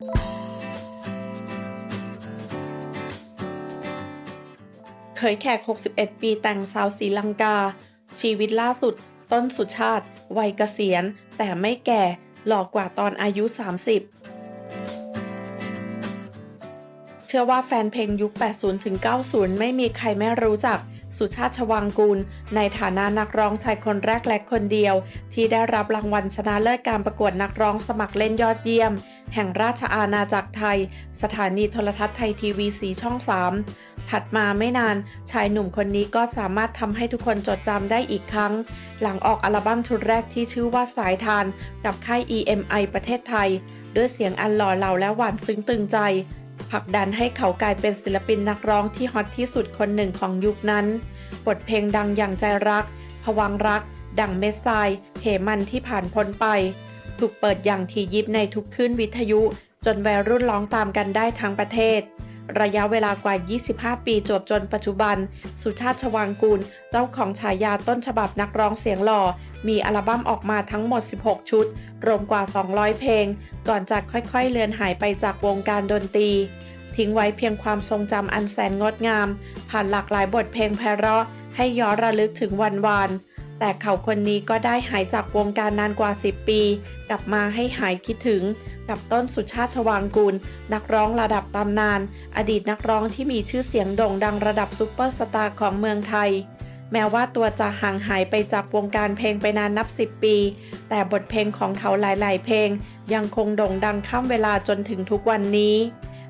เคยแขก 61 ปีแต่งสาวศรีลังกา ชีวิตล่าสุด ต้นสุชาติ วัยเกษียณ แต่ไม่แก่ หลอกกว่าตอนอายุ 30 เชื่อว่าแฟนเพลงยุค 80 ถึง 90 ไม่มีใครไม่รู้จักสุชาติชวังกูล ในฐานะนักร้องชายคนแรกและคนเดียว ที่ได้รับรางวัลชนะเลิศการประกวดนักร้องสมัครเล่นยอดเยี่ยม แห่งราชอาณาจักรไทย สถานีโทรทัศน์ไทยทีวีสีช่อง 3 ถัดมาไม่นานชายหนุ่มคนนี้ก็สามารถทำให้ทุกคนจดจำได้อีกครั้ง หลังออกอัลบั้มชุดแรกที่ชื่อว่าสายทาน กับค่าย EMI ประเทศไทย ด้วยเสียงอันหล่อเหลาและหวานซึ้งตึงใจ ผลักดันให้เขากลายเป็นศิลปินนักร้องที่ฮอตที่สุดคนหนึ่งของยุคนั้น บทเพลงดังอย่างใจรัก ผวังรัก ดังเม็ดทรายเหมันที่ผ่านพ้นไป ถูกเปิดอย่างทียิบในทุกขึ้นวิทยุ จนวัยรุ่นร้องตามกันได้ทั้งประเทศ ระยะเวลากว่า 25 ปีจวบจนปัจจุบัน สุชาติชวางกูล เจ้าของฉายาต้นฉบับนักร้องเสียงหล่อ มีอัลบั้มออกมาทั้งหมด 16 ชุด รวมกว่า 200 เพลง ก่อนจะค่อยๆ เลือนหายไปจากวงการดนตรีทิ้งไว้เพียงความทรงจำอันแสนงดงาม ผ่านหลากหลายบทเพลงไพเราะ ให้ย้อนระลึกถึงวันวาน แต่เขาคนนี้ก็ได้หายจากวงการนานกว่า 10 ปี กลับมาให้หายคิดถึง กับต้นสุชาติชวางกูล นักร้องระดับตำนาน อดีตนักร้องที่มีชื่อเสียงโด่งดังระดับซุปเปอร์สตาร์ของเมืองไทย แม้ว่าตัวจะห่างหายไปจากวงการเพลงไปนานนับ 10 ปี แต่บทเพลงของเขาหลาย ๆ เพลง ยังคงโด่งดังข้ามเวลาจนถึงทุกวันนี้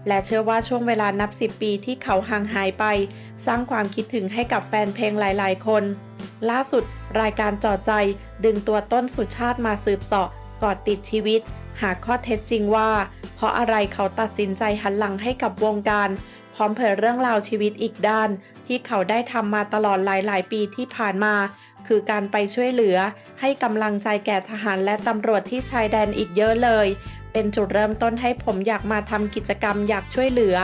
และเชื่อว่าช่วงเวลานับ 10 ปีที่เขาห่างหายไป สร้างความคิดถึงให้กับแฟนเพลงหลาย ๆ คน ล่าสุด รายการจอดใจดึงตัวต้นสุชาติมาสืบสาะกอดติดชีวิต หาข้อเท็จจริงว่า เพราะอะไรเขาตัดสินใจหันหลังให้กับวงการ พร้อมเผยเรื่องราวชีวิตอีกด้าน ที่เขาได้ทำมาตลอดหลายๆ ปีที่ผ่านมา คือการไปช่วยเหลือ ให้กำลังใจแก่ทหารและตำรวจที่ชายแดนอีกเยอะเลย เป็นจุดเริ่มต้นให้ผมอยากมาทำกิจกรรมอยากช่วยเหลือ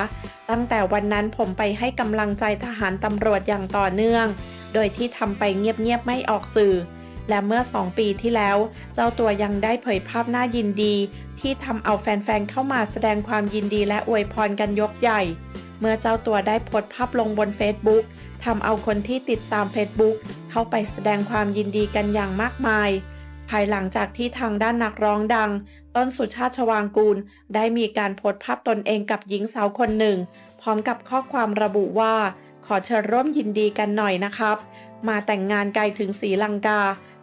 ตั้งแต่วันนั้นผมไปให้กำลังใจทหารตำรวจอย่างต่อเนื่อง โดยที่ทำไปเงียบๆไม่ออกสื่อ และเมื่อ 2 ปีที่แล้ว เจ้าตัวยังได้เผยภาพหน่ายินดี ที่ทำเอาแฟนๆเข้ามาแสดงความยินดีและอวยพรกันยกใหญ่ เมื่อเจ้าตัวได้โพสต์ภาพลงบน Facebook ทำเอาคนที่ติดตาม Facebook เข้าไปแสดงความยินดีกันอย่างมากมาย ภายหลังจากที่ทางด้านนักร้องดัง ต้นสุชาติชวางกูล ได้มีการโพสต์ภาพตนเองกับหญิงสาวคนหนึ่ง พร้อมกับข้อความระบุว่า ขอเชิญร่วมยินดีกันหน่อยนะครับ มาแต่งงานไกลถึงศรีลังกา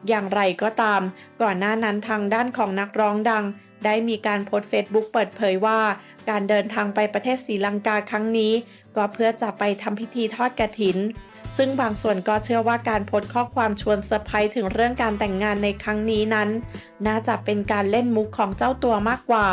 อย่างไรก็ตาม ก่อนหน้านั้นทางด้านของนักร้องดัง ได้มีการโพสต์เฟซบุ๊กเปิดเผยว่า การเดินทางไปประเทศศรีลังกาครั้งนี้ ก็เพื่อจะไปทำพิธีทอดกระถิน ซึ่งบางส่วนก็เชื่อว่าการโพสต์ข้อความชวนเซอร์ไพรส์ถึงเรื่องการแต่งงานในครั้งนี้นั้น น่าจะเป็นการเล่นมุกของเจ้าตัวมากกว่า